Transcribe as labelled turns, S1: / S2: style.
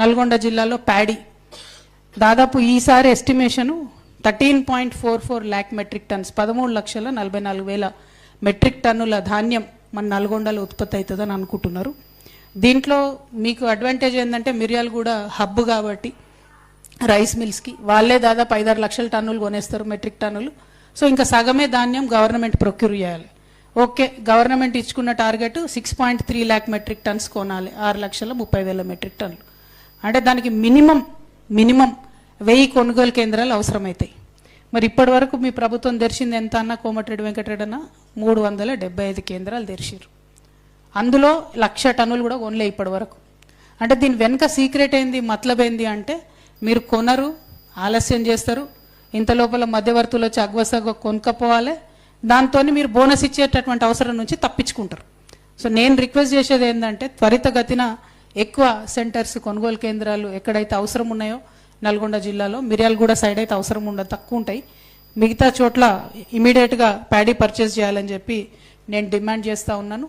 S1: నల్గొండ జిల్లాలో ప్యాడీ. దాదాపు ఈసారి estimation thirteen point four four lakh metric tons పదమూడు లక్షల నలభై నాలుగు వేల మెట్రిక్ టన్నుల ధాన్యం మన నల్గొండలో ఉత్పత్తి అవుతుందని అనుకుంటున్నారు. దీంట్లో మీకు అడ్వాంటేజ్ ఏంటంటే మిరియాలు కూడా హబ్ కాబట్టి రైస్ మిల్స్కి వాళ్ళే దాదాపు ఐదారు లక్షల టన్నులు కొనేస్తారు మెట్రిక్ టన్నులు. సో ఇంకా సగమే ధాన్యం గవర్నమెంట్ ప్రొక్యూర్ చేయాలి. Okay government ఇచ్చుకున్న target six point three lakh metric tons కొనాలి. ఆరు లక్షల ముప్పై వేల మెట్రిక్ టన్నులు. అంటే దానికి మినిమం మినిమం వెయ్యి కొనుగోలు కేంద్రాలు అవసరమవుతాయి మరి ఇప్పటి వరకు మీ ప్రభుత్వం తెరిచింది ఎంత అన్న కోమటిరెడ్డి వెంకటరెడ్డి అన్న మూడు వందల డెబ్బై ఐదు కేంద్రాలు తెరిచారు అందులో లక్ష టన్నులు కూడా కొనలే ఇప్పటి వరకు అంటే దీని వెనుక సీక్రెట్ ఏంది మతలబ్ ఏంది అంటే మీరు కొనరు ఆలస్యం చేస్తారు ఇంత లోపల మధ్యవర్తులు వచ్చి అగ్వసగ కొనుక్కపోవాలి. దాంతో మీరు బోనస్ ఇచ్చేటటువంటి అవసరం నుంచి తప్పించుకుంటారు. సో నేను రిక్వెస్ట్ చేసేది ఏంటంటే త్వరితగతిన ఎక్కువ సెంటర్స్ కొనుగోలు కేంద్రాలు ఎక్కడైతే అవసరం ఉన్నాయో నల్గొండ జిల్లాలో మిర్యాలగూడ సైడ్ అయితే అవసరం ఉండదు తక్కువ ఉంటాయి. మిగతా చోట్ల ఇమీడియట్గా ప్యాడీ పర్చేస్ చేయాలని చెప్పి నేను డిమాండ్ చేస్తూ ఉన్నాను.